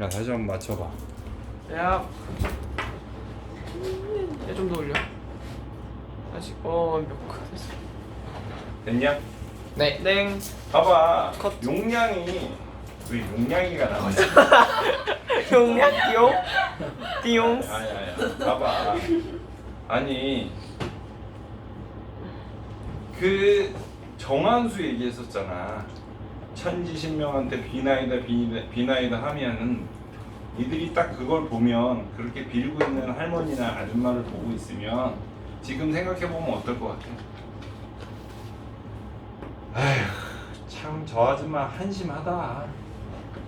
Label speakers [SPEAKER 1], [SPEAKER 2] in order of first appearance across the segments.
[SPEAKER 1] 야 다시 한번 맞춰봐.
[SPEAKER 2] 야. 얘좀 더 올려. 아직 어 완벽. 됐어.
[SPEAKER 1] 됐냐?
[SPEAKER 2] 네. 땡.
[SPEAKER 1] 봐봐.
[SPEAKER 2] 컷.
[SPEAKER 1] 용량이 왜 용량이가 나오지?
[SPEAKER 2] 용량 띠용. 띠용.
[SPEAKER 1] 아니 아니 봐봐. 아니 그 정한수 얘기했었잖아. 천지신명한테 비나이다 비나이다, 비나이다 하면은 이들이 딱 그걸 보면 그렇게 빌고 있는 할머니나 아줌마를 보고 있으면 지금 생각해 보면 어떨 것 같아? 아휴 참 저 아줌마 한심하다.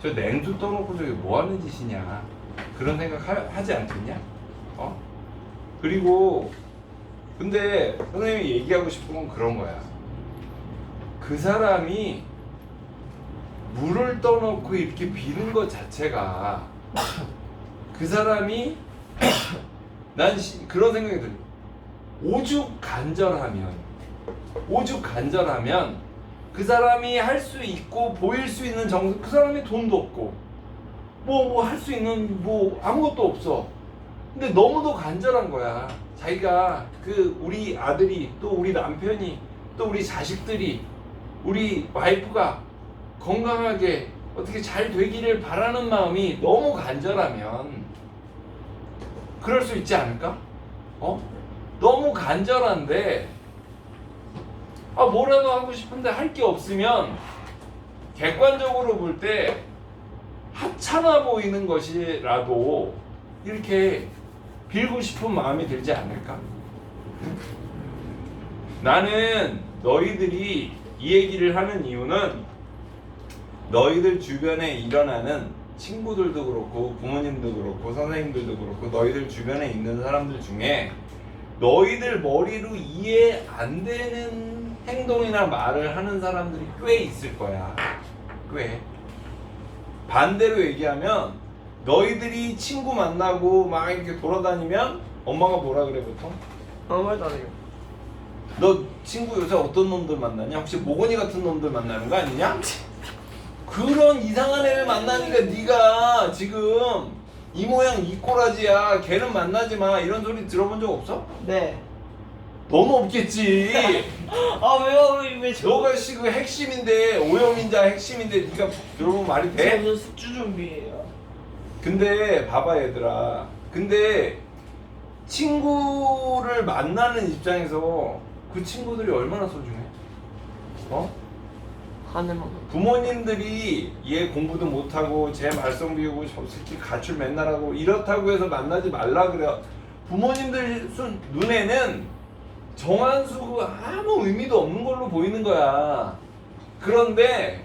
[SPEAKER 1] 저 냉두 떠놓고 저기 뭐 하는 짓이냐 그런 생각 하, 하지 않겠냐? 어? 그리고 근데 선생님이 얘기하고 싶은 건 그런 거야. 그 사람이 물을 떠놓고 이렇게 비는 것 자체가 그 사람이 난 시- 그런 생각이 들. 오죽 간절하면 오죽 간절하면 그 사람이 할 수 있고 보일 수 있는 정그 사람이 돈도 없고 뭐 뭐 할 수 있는 뭐 아무것도 없어. 근데 너무도 간절한 거야. 자기가 그 우리 아들이 또 우리 남편이 또 우리 자식들이 우리 와이프가 건강하게 어떻게 잘 되기를 바라는 마음이 너무 간절하면 그럴 수 있지 않을까? 어? 너무 간절한데 아 뭐라도 하고 싶은데 할 게 없으면 객관적으로 볼 때 하찮아 보이는 것이라도 이렇게 빌고 싶은 마음이 들지 않을까? 나는 너희들이 이 얘기를 하는 이유는 너희들 주변에 일어나는 친구들도 그렇고 부모님도 그렇고 선생님들도 그렇고 너희들 주변에 있는 사람들 중에 너희들 머리로 이해 안 되는 행동이나 말을 하는 사람들이 꽤 있을 거야. 꽤. 반대로 얘기하면 너희들이 친구 만나고 막 이렇게 돌아다니면 엄마가 뭐라 그래 보통?
[SPEAKER 2] 아무 말도 안 해요.
[SPEAKER 1] 너 친구 요새 어떤 놈들 만나냐? 혹시 모건이 같은 놈들 만나는 거 아니냐? 그런 이상한 애를 만나니까 네가 지금 이 모양 이 꼬라지야 걔는 만나지 마 이런 소리 들어본 적 없어?
[SPEAKER 2] 네.
[SPEAKER 1] 너는 없겠지
[SPEAKER 2] 아 왜요 왜 저?
[SPEAKER 1] 너가 지금 핵심인데 오염인자 핵심인데 네가 들어보면 말이 돼?
[SPEAKER 2] 저는 숙주 준비해요.
[SPEAKER 1] 근데 봐봐 얘들아 근데 친구를 만나는 입장에서 그 친구들이 얼마나 소중해? 어?
[SPEAKER 2] 하늘만.
[SPEAKER 1] 부모님들이 얘 공부도 못하고 쟤 말썽 비우고 저 새끼 가출 맨날 하고 이렇다고 해서 만나지 말라 그래요 부모님들 순- 눈에는 정한수가 아무 의미도 없는 걸로 보이는 거야 그런데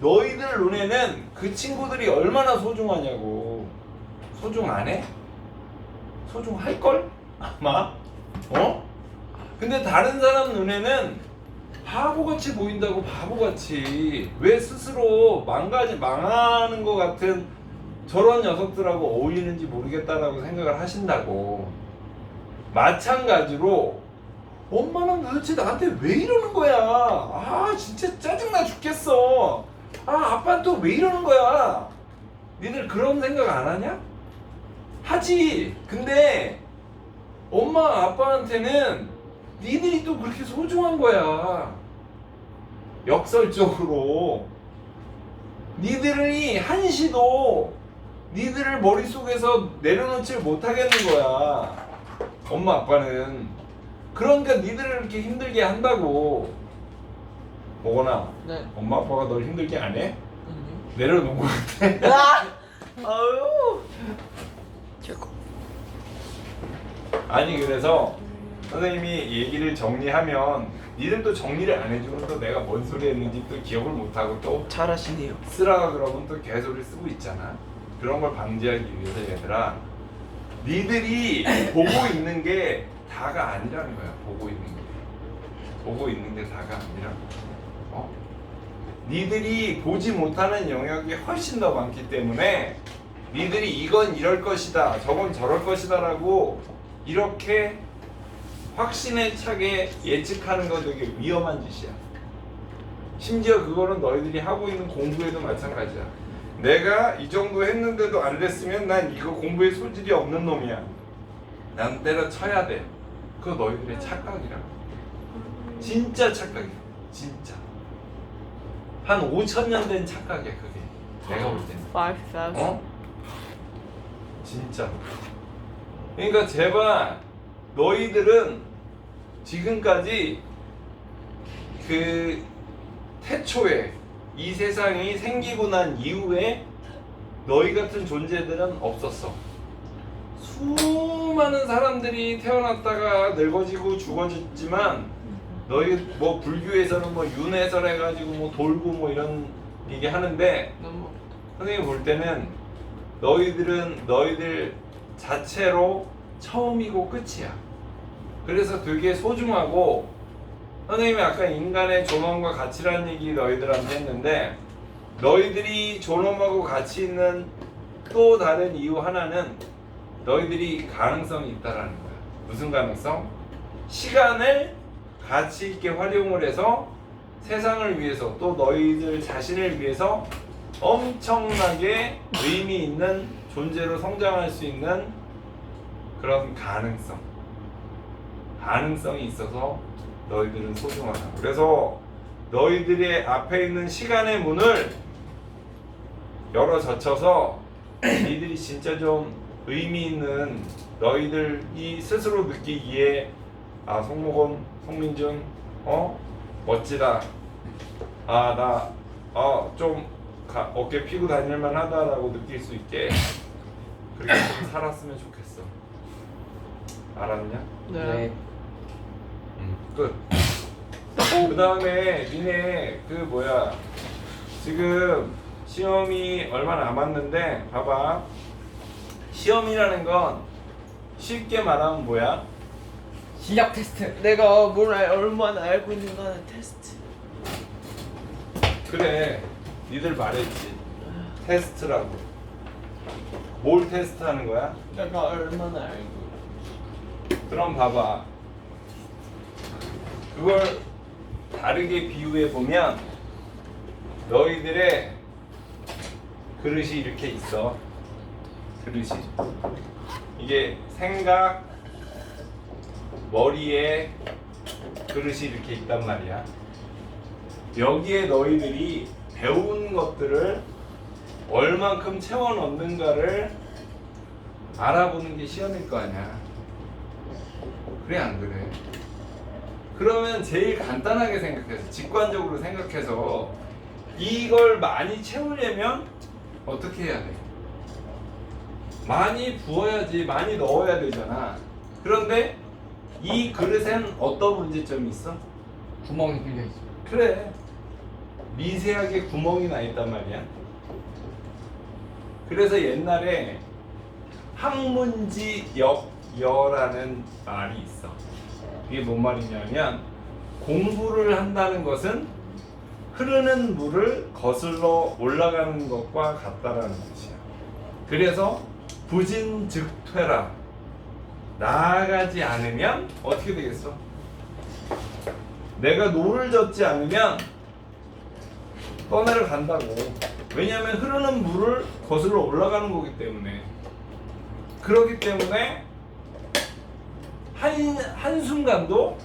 [SPEAKER 1] 너희들 눈에는 그 친구들이 얼마나 소중하냐고 소중 안 해? 소중할걸? 아마? 어? 근데 다른 사람 눈에는 바보같이 보인다고 바보같이 왜 스스로 망가지 망하는 것 같은 저런 녀석들하고 어울리는지 모르겠다라고 생각을 하신다고. 마찬가지로 엄마는 도대체 나한테 왜 이러는 거야? 아 진짜 짜증나 죽겠어. 아 아빠는 또 왜 이러는 거야? 니들 그런 생각 안 하냐? 하지. 근데 엄마 아빠한테는 니들이 또 그렇게 소중한 거야. 역설적으로 니들이 한시도 니들을 머릿속에서 내려놓질 못하겠는 거야. 엄마 아빠는 그러니까 니들을 이렇게 힘들게 한다고. 뭐거나
[SPEAKER 2] 네.
[SPEAKER 1] 엄마 아빠가 널 힘들게 안 해?
[SPEAKER 2] 아니요.
[SPEAKER 1] 내려놓은 거 같아.
[SPEAKER 2] 아! 아유.
[SPEAKER 1] 아니 그래서 선생님이 얘기를 정리하면 니들도 정리를 안 해주면 또 내가 뭔 소리 했는지 또 기억을 못하고 또
[SPEAKER 2] 잘하시네요.
[SPEAKER 1] 쓰라가 그러면 또 개소리 쓰고 있잖아 그런 걸 방지하기 위해서 얘들아 니들이 보고 있는 게 다가 아니라는 거야 보고 있는 게 보고 있는 게 다가 아니라는 거야 어? 니들이 보지 못하는 영역이 훨씬 더 많기 때문에 니들이 이건 이럴 것이다 저건 저럴 것이다라고 이렇게 확신에 차게 예측하는 건 되게 위험한 짓이야 심지어 그거는 너희들이 하고 있는 공부에도 마찬가지야 내가 이 정도 했는데도 안 됐으면 난 이거 공부에 소질이 없는 놈이야. 난 때려쳐야 돼. 그거 너희들의 착각이라고. 진짜 착각이야. 진짜. 한 5천 년 된 착각이야 그게. 내가 볼 때는.
[SPEAKER 2] 5,000.
[SPEAKER 1] 어? 진짜. 그러니까 제발 너희들은 지금까지 그 태초에 이 세상이 생기고 난 이후에 너희 같은 존재들은 없었어. 수많은 사람들이 태어났다가 늙어지고 죽어졌지만 너희 뭐 불교에서는 뭐 윤회설 해가지고 뭐 돌고 뭐 이런 얘기 하는데 선생님 볼 때는 너희들은 너희들 자체로 처음이고 끝이야. 그래서 되게 소중하고 선생님이 아까 인간의 존엄과 가치라는 얘기 너희들한테 했는데 너희들이 존엄하고 가치 있는 또 다른 이유 하나는 너희들이 가능성이 있다라는 거야. 무슨 가능성? 시간을 가치 있게 활용을 해서 세상을 위해서 또 너희들 자신을 위해서 엄청나게 의미 있는 존재로 성장할 수 있는 그런 가능성. 가능성이 있어서 너희들은 소중하다. 그래서 너희들의 앞에 있는 시간의 문을 열어 젖혀서 니들이 진짜 좀 의미 있는 너희들이 스스로 느끼기에 아 송목원, 송민준, 어 멋지다. 아 나어좀 어깨 피고 다닐만 하다라고 느낄 수 있게 그렇게 좀 살았으면 좋겠어. 알았냐?
[SPEAKER 2] 네.
[SPEAKER 1] 음, 끝. 그 다음에 니네 그 뭐야 지금 시험이 얼마 남았는데 봐봐 시험이라는 건 쉽게 말하면 뭐야?
[SPEAKER 3] 실력 테스트.
[SPEAKER 2] 내가 뭘 알, 얼마나 알고 있는가는 테스트.
[SPEAKER 1] 그래 니들 말했지 테스트라고 뭘 테스트하는 거야?
[SPEAKER 2] 내가 얼마나 알고.
[SPEAKER 1] 그럼 봐봐 그걸 다르게 비유해 보면 너희들의 그릇이 이렇게 있어. 그릇이. 이게 생각 머리에 그릇이 이렇게 있단 말이야. 여기에 너희들이 배운 것들을 얼만큼 채워 넣는가를 알아보는 게 시험일 거 아니야. 그래 안 그래? 그러면 제일 간단하게 생각해서 직관적으로 생각해서 이걸 많이 채우려면 어떻게 해야 돼? 많이 부어야지 많이 넣어야 되잖아. 그런데 이 그릇엔 어떤 문제점이 있어?
[SPEAKER 3] 구멍이 뚫려 있어.
[SPEAKER 1] 그래 미세하게 구멍이 나 있단 말이야. 그래서 옛날에 항문지 역여라는 말이 있어. 이게 뭔 말이냐면 공부를 한다는 것은 흐르는 물을 거슬러 올라가는 것과 같다라는 뜻이야. 그래서 부진 즉 퇴라 나아가지 않으면 어떻게 되겠어? 내가 노를 젓지 않으면 떠내려 간다고. 왜냐하면 흐르는 물을 거슬러 올라가는 거기 때문에. 그렇기 때문에 한, 한순간도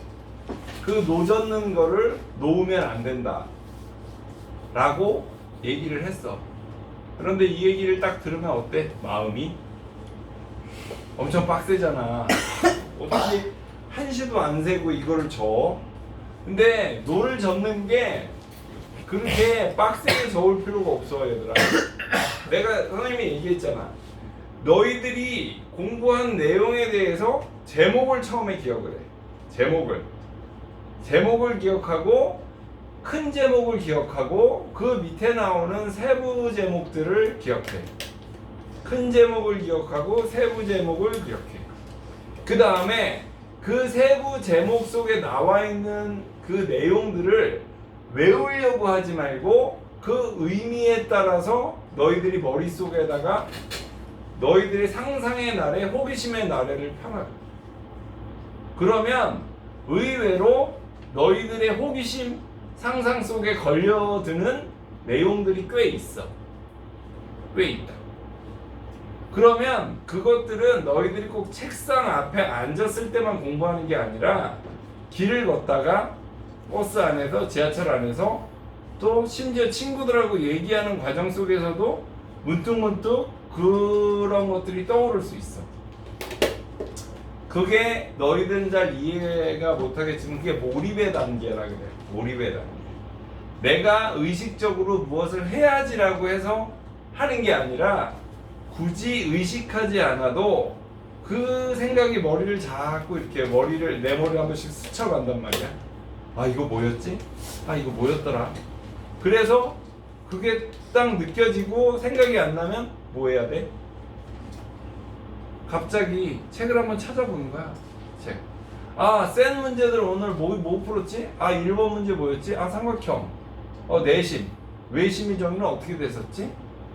[SPEAKER 1] 그 노젓는 거를 놓으면 안 된다. 라고 얘기를 했어. 그런데 이 얘기를 딱 들으면 어때? 마음이? 엄청 빡세잖아. 어떻게 한시도 안 세고 이거를 져? 근데 노를 젓는 게 그렇게 빡세게 저을 필요가 없어 얘들아. 내가 선생님이 얘기했잖아. 너희들이 공부한 내용에 대해서 제목을 처음에 기억을 해. 제목을. 제목을 기억하고 큰 제목을 기억하고 그 밑에 나오는 세부 제목들을 기억해. 큰 제목을 기억하고 세부 제목을 기억해. 그 다음에 그 세부 제목 속에 나와 있는 그 내용들을 외우려고 하지 말고 그 의미에 따라서 너희들이 머릿속에다가 너희들의 상상의 나래, 호기심의 나래를 펴놔. 그러면 의외로 너희들의 호기심, 상상 속에 걸려드는 내용들이 꽤 있어. 왜 있다. 그러면 그것들은 너희들이 꼭 책상 앞에 앉았을 때만 공부하는 게 아니라 길을 걷다가 버스 안에서 지하철 안에서 또 심지어 친구들하고 얘기하는 과정 속에서도 문득문득 그런 것들이 떠오를 수 있어. 그게 너희들은 잘 이해가 못하겠지만 그게 몰입의 단계라 그래. 몰입의 단계. 내가 의식적으로 무엇을 해야지라고 해서 하는 게 아니라 굳이 의식하지 않아도 그 생각이 머리를 자꾸 이렇게 머리를 내 머리 한 번씩 스쳐간단 말이야. 아 이거 뭐였지? 아 이거 뭐였더라? 그래서 그게 딱 느껴지고 생각이 안 나면 뭐 해야 돼? 갑자기 책을 한번 찾아보는 거야. 책. 아, 센 문제들 오늘 뭐, 뭐 풀었지? 아, 1번 문제 뭐였지? 아, 삼각형. 어, 내심. 외심의 정의는 어떻게 됐었지?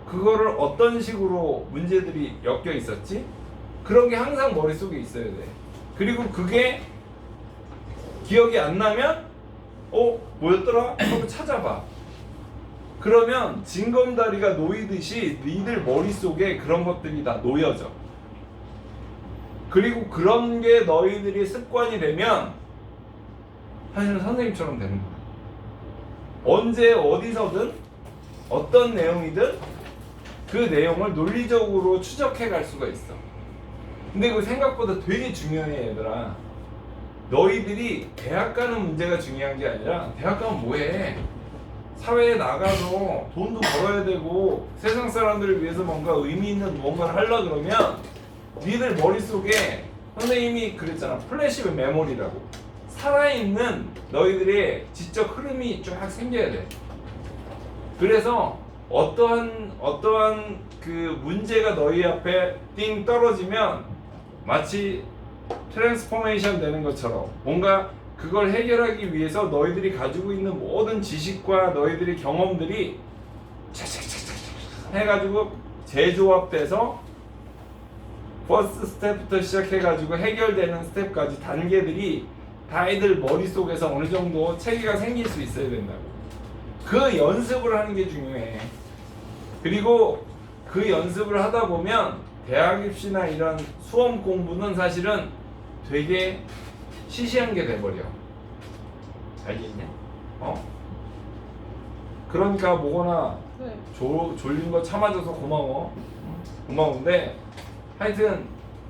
[SPEAKER 1] 그거를 어떤 식으로 문제들이 엮여 있었지? 그런 게 항상 머릿속에 있어야 돼. 그리고 그게 기억이 안 나면 어, 뭐였더라? 하고 찾아봐. 그러면 징검다리가 놓이듯이 니들 머릿속에 그런 것들이 다 놓여져. 그리고 그런 게 너희들이 습관이 되면 사실은 선생님처럼 되는 거야. 언제 어디서든 어떤 내용이든 그 내용을 논리적으로 추적해 갈 수가 있어. 근데 그 생각보다 되게 중요해 얘들아. 너희들이 대학 가는 문제가 중요한 게 아니라 대학 가면 뭐해? 사회에 나가서 돈도 벌어야 되고 세상 사람들을 위해서 뭔가 의미 있는 무언가를 하려 그러면 니들 머릿속에 선생님이 그랬잖아. 플래시 메모리라고. 살아있는 너희들의 지적 흐름이 쫙 생겨야 돼. 그래서 어떠한 어떠한 그 문제가 너희 앞에 띵 떨어지면 마치 트랜스포메이션 되는 것처럼 뭔가 그걸 해결하기 위해서 너희들이 가지고 있는 모든 지식과 너희들의 경험들이 해가지고 재조합돼서 퍼스트 스텝부터 시작해가지고 해결되는 스텝까지 단계들이 다이들 머릿속에서 어느 정도 체계가 생길 수 있어야 된다고. 그 연습을 하는 게 중요해. 그리고 그 연습을 하다 보면 대학 입시나 이런 수험 공부는 사실은 되게 시시한 게 돼버려. 알겠냐? 어? 그러니까 뭐거나
[SPEAKER 2] 네.
[SPEAKER 1] 조, 졸린 거 참아줘서 고마워. 고마운데 하여튼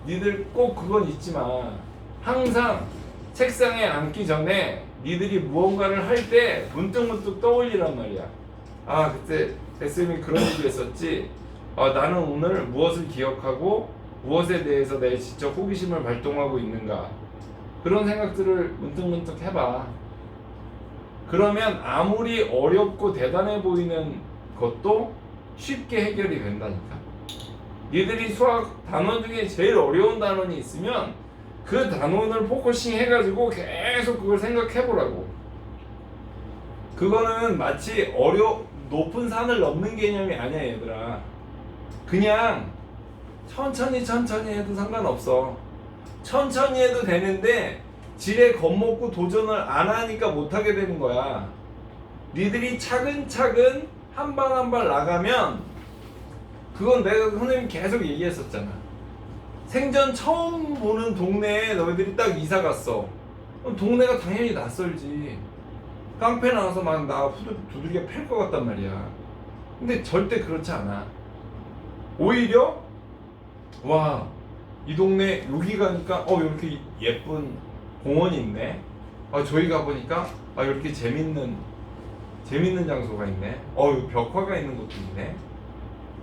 [SPEAKER 1] 니들 꼭 그건 있지만 항상 책상에 앉기 전에 니들이 무언가를 할 때 문득문득 떠올리란 말이야. 아 그때 대쌤이 그런 얘기 했었지. 아 나는 오늘 무엇을 기억하고 무엇에 대해서 내 지적 호기심을 발동하고 있는가. 그런 생각들을 문득문득 해봐. 그러면 아무리 어렵고 대단해 보이는 것도 쉽게 해결이 된다니까. 니들이 수학 단원 중에 제일 어려운 단원이 있으면 그 단원을 포커싱 해가지고 계속 그걸 생각해 보라고. 그거는 마치 어려 높은 산을 넘는 개념이 아니야 얘들아. 그냥 천천히 천천히 해도 상관없어. 천천히 해도 되는데 지레 겁먹고 도전을 안 하니까 못하게 되는 거야. 니들이 차근차근 한 발 한 발 나가면 그건 내가 선생님 계속 얘기했었잖아. 생전 처음 보는 동네에 너희들이 딱 이사 갔어. 그럼 동네가 당연히 낯설지. 깡패 나와서 막나 두들겨 팰것 같단 말이야. 근데 절대 그렇지 않아. 오히려 와 이 동네 여기 가니까 어 이렇게 예쁜 공원이 있네. 아 저희 가 보니까 아 이렇게 재밌는 재밌는 장소가 있네. 어 벽화가 있는 것도 있네.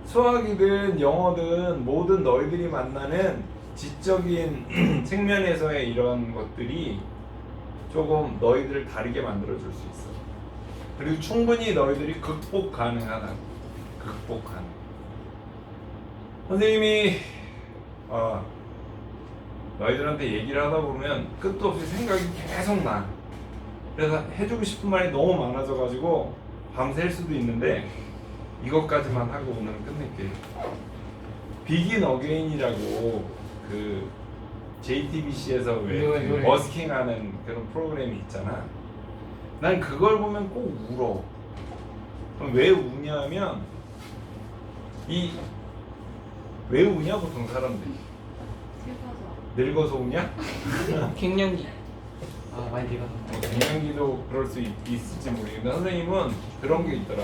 [SPEAKER 1] 수학이든 영어든 모든 너희들이 만나는 지적인 측면에서의 이런 것들이 조금 너희들을 다르게 만들어 줄 수 있어. 그리고 충분히 너희들이 극복 가능하다. 극복 가능. 선생님이 어, 너희들한테 얘기를 하다 보면 끝도 없이 생각이 계속 나. 그래서 해주고 싶은 말이 너무 많아져가지고 밤샐 수도 있는데 이것까지만 하고 오늘은 끝낼게. 비긴 어게인이라고 그 JTBC에서 왜 그. 버스킹하는 그런 프로그램이 있잖아. 난 그걸 보면 꼭 울어. 그럼 왜 우냐면 이 왜 우냐 보통 사람들이 늙어서 우냐?
[SPEAKER 2] 갱년기.
[SPEAKER 3] 아 많이.
[SPEAKER 1] 뭐 갱년기도 그럴 수 있, 있을지 모르겠는데 선생님은 그런 게 있더라.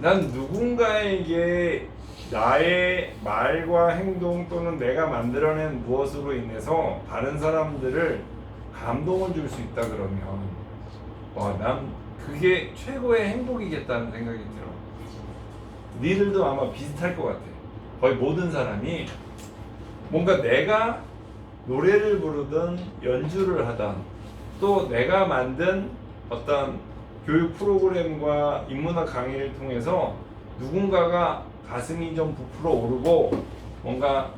[SPEAKER 1] 난 누군가에게 나의 말과 행동 또는 내가 만들어낸 무엇으로 인해서 다른 사람들을 감동을 줄 수 있다 그러면 와, 난 그게 최고의 행복이겠다는 생각이 들어. 니들도 아마 비슷할 것 같아. 거의 모든 사람이 뭔가 내가 노래를 부르든 연주를 하든 또 내가 만든 어떤 교육 프로그램과 인문학 강의를 통해서 누군가가 가슴이 좀 부풀어 오르고 뭔가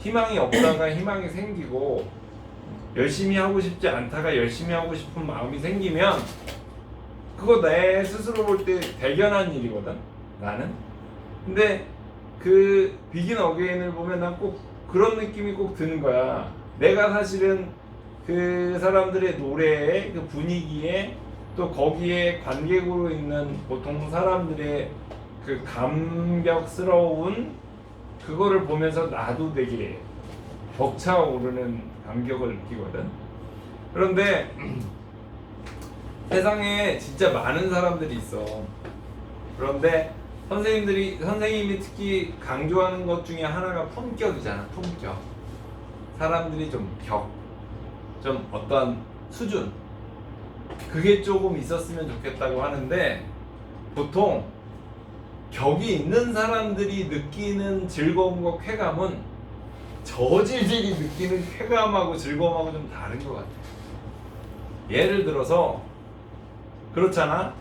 [SPEAKER 1] 희망이 없다가 희망이 생기고 열심히 하고 싶지 않다가 열심히 하고 싶은 마음이 생기면 그거 내 스스로 볼 때 대견한 일이거든 나는. 근데 그 비긴 어게인을 보면 난꼭 그런 느낌이 꼭 드는 거야 내가 사실은 그 사람들의 노래에 그 분위기에 또 거기에 관객으로 있는 보통 사람들의 그 감격스러운 그거를 보면서 나도 되게 벅차오르는 감격을 느끼거든. 그런데 세상에 진짜 많은 사람들이 있어. 그런데 선생님들이 선생님이 특히 강조하는 것 중에 하나가 품격이잖아. 품격. 사람들이 좀 격, 좀 어떤 수준. 그게 조금 있었으면 좋겠다고 하는데 보통 격이 있는 사람들이 느끼는 즐거움과 쾌감은 저질질이 느끼는 쾌감하고 즐거움하고 좀 다른 것 같아. 예를 들어서 그렇잖아.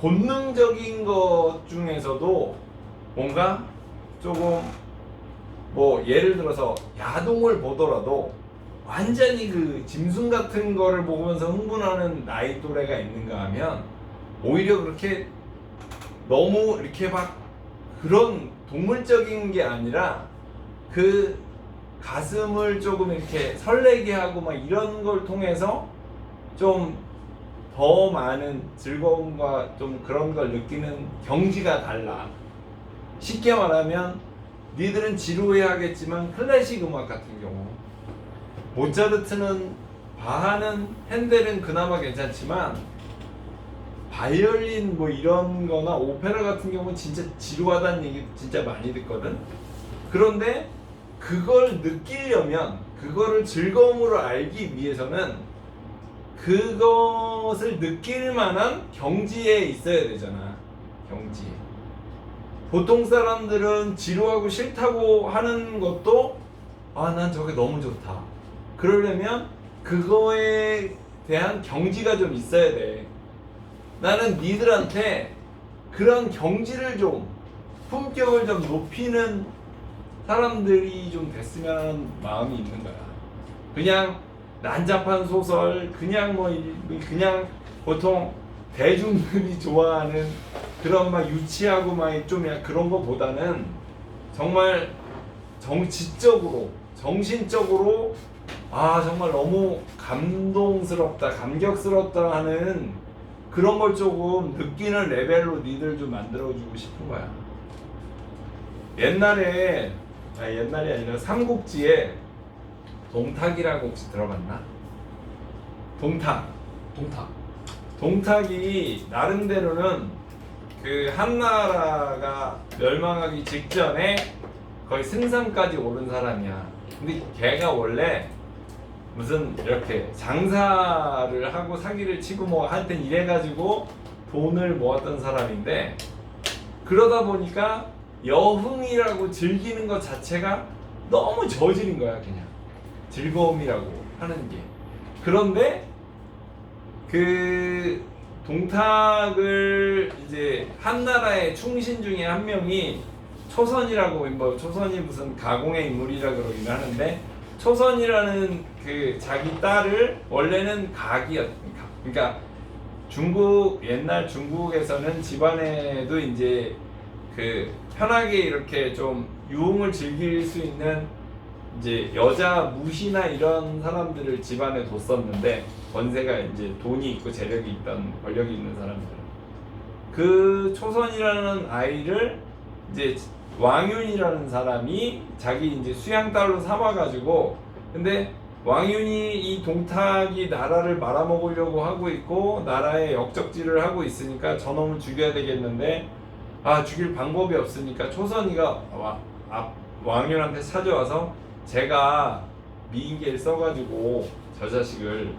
[SPEAKER 1] 본능적인 것 중에서도 뭔가 조금 뭐 예를 들어서 야동을 보더라도 완전히 그 짐승 같은 거를 보면서 흥분하는 나이 또래가 있는가 하면 오히려 그렇게 너무 이렇게 막 그런 동물적인 게 아니라 그 가슴을 조금 이렇게 설레게 하고 막 이런 걸 통해서 좀 더 많은 즐거움과 좀 그런 걸 느끼는 경지가 달라. 쉽게 말하면 니들은 지루해 하겠지만 클래식 음악 같은 경우 모차르트는 바하는 핸델은 그나마 괜찮지만 바이올린 뭐 이런 거나 오페라 같은 경우는 진짜 지루하다는 얘기 진짜 많이 듣거든. 그런데 그걸 느끼려면 그거를 즐거움으로 알기 위해서는 그것을 느낄 만한 경지에 있어야 되잖아. 경지. 보통 사람들은 지루하고 싫다고 하는 것도 아, 난 저게 너무 좋다. 그러려면 그거에 대한 경지가 좀 있어야 돼. 나는 니들한테 그런 경지를 좀 품격을 좀 높이는 사람들이 좀 됐으면 하는 마음이 있는 거야. 그냥 난잡한 소설, 그냥 뭐 이- 그냥 보통 대중들이 좋아하는 그런 막 유치하고 막좀 그런 거보다는 정말 정치적으로 정신적으로 아 정말 너무 감동스럽다 감격스럽다 하는 그런 걸 조금 느끼는 레벨로 니들 좀 만들어주고 싶은 거야. 옛날에 아 옛날이 아니라 삼국지에 동탁이라고 혹시 들어봤나? 동탁
[SPEAKER 3] 동탁.
[SPEAKER 1] 동탁이 나름대로는 그 한나라가 멸망하기 직전에 거의 승상까지 오른 사람이야. 근데 걔가 원래 무슨 이렇게 장사를 하고 사기를 치고 뭐 하여튼 이래가지고 돈을 모았던 사람인데 그러다 보니까 여흥이라고 즐기는 것 자체가 너무 저질인 거야 그냥 즐거움이라고 하는 게. 그런데 그 동탁을 이제 한 나라의 충신 중에 한 명이 초선이라고 뭐 초선이 무슨 가공의 인물이라 그러긴 하는데 초선이라는 그 자기 딸을 원래는 각이었 그러니까 중국 옛날 중국에서는 집안에도 이제 그 편하게 이렇게 좀 유흥을 즐길 수 있는 이제 여자 무시나 이런 사람들을 집안에 뒀었는데 권세가 이제 돈이 있고 재력이 있던 권력이 있는 사람들. 그 초선이라는 아이를 이제 왕윤이라는 사람이 자기 이제 수양 딸로 삼아가지고 근데 왕윤이 이 동탁이 나라를 말아먹으려고 하고 있고 나라에 역적질을 하고 있으니까 저놈을 죽여야 되겠는데 아 죽일 방법이 없으니까 초선이가 와, 아, 왕윤한테 찾아와서 제가 미인계를 써가지고 저 자식을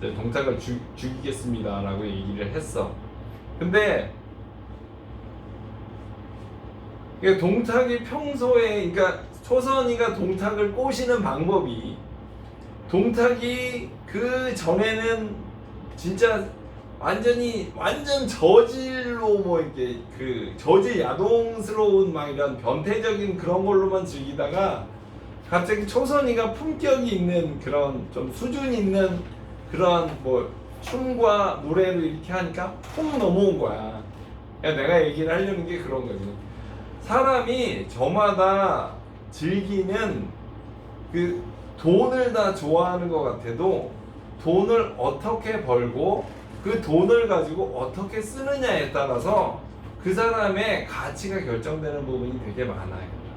[SPEAKER 1] 동탁을 죽, 죽이겠습니다라고 얘기를 했어. 근데 동탁이 평소에 그러니까 초선이가 동탁을 꼬시는 방법이 동탁이 그 전에는 진짜 완전히 완전 저질로 뭐 이렇게 그 저질 야동스러운 막 이런 변태적인 그런 걸로만 즐기다가 갑자기 초선이가 품격이 있는 그런 좀 수준 있는 그런 뭐 춤과 노래를 이렇게 하니까 훅 넘어온 거야. 그러니까 내가 얘기를 하려는 게 그런 거지. 사람이 저마다 즐기는 그 돈을 다 좋아하는 것 같아도 돈을 어떻게 벌고 그 돈을 가지고 어떻게 쓰느냐에 따라서 그 사람의 가치가 결정되는 부분이 되게 많아요.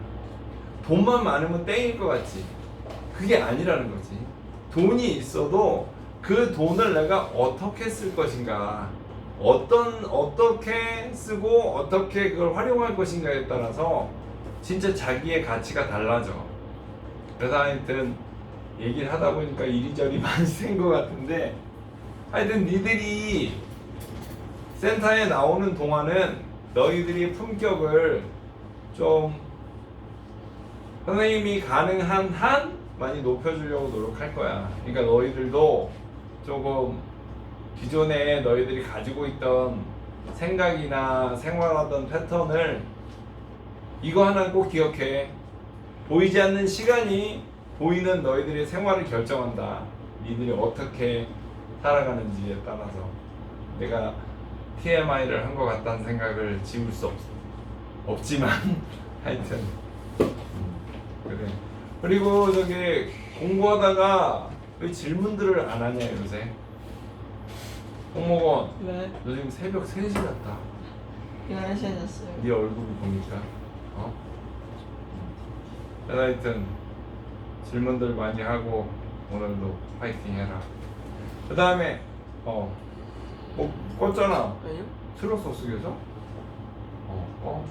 [SPEAKER 1] 돈만 많으면 땡일 것 같지. 그게 아니라는 거지. 돈이 있어도 그 돈을 내가 어떻게 쓸 것인가, 어떤 어떻게 쓰고 어떻게 그걸 활용할 것인가에 따라서 진짜 자기의 가치가 달라져. 그래서 하여튼 얘기를 하다 보니까 이리저리 많이 센것 같은데 하여튼 니들이 센터에 나오는 동안은 너희들이 품격을 좀 선생님이 가능한 한 많이 높여주려고 노력할 거야. 그러니까 너희들도 조금 기존에 너희들이 가지고 있던 생각이나 생활하던 패턴을 이거 하나 꼭 기억해. 보이지 않는 시간이 보이는 너희들의 생활을 결정한다. 니들이 어떻게 살아가는지에 따라서 내가 TMI를 한 것 같다는 생각을 지울 수 없, 없지만 하여튼 음, 그래. 그리고 저기 공부하다가 왜 질문들을 안 하냐 요새? 홍목원,
[SPEAKER 2] 왜?
[SPEAKER 1] 너 지금 새벽 3시 같다.
[SPEAKER 2] 11시에 잤어요.
[SPEAKER 1] 네 얼굴을 보니까 어? 그래서 하여튼 질문들 많이 하고 오늘도 파이팅 해라 그 다음에 어 뭐, 껐잖아
[SPEAKER 2] 아니요?
[SPEAKER 1] 틀었어 쓰겨서? 어, 어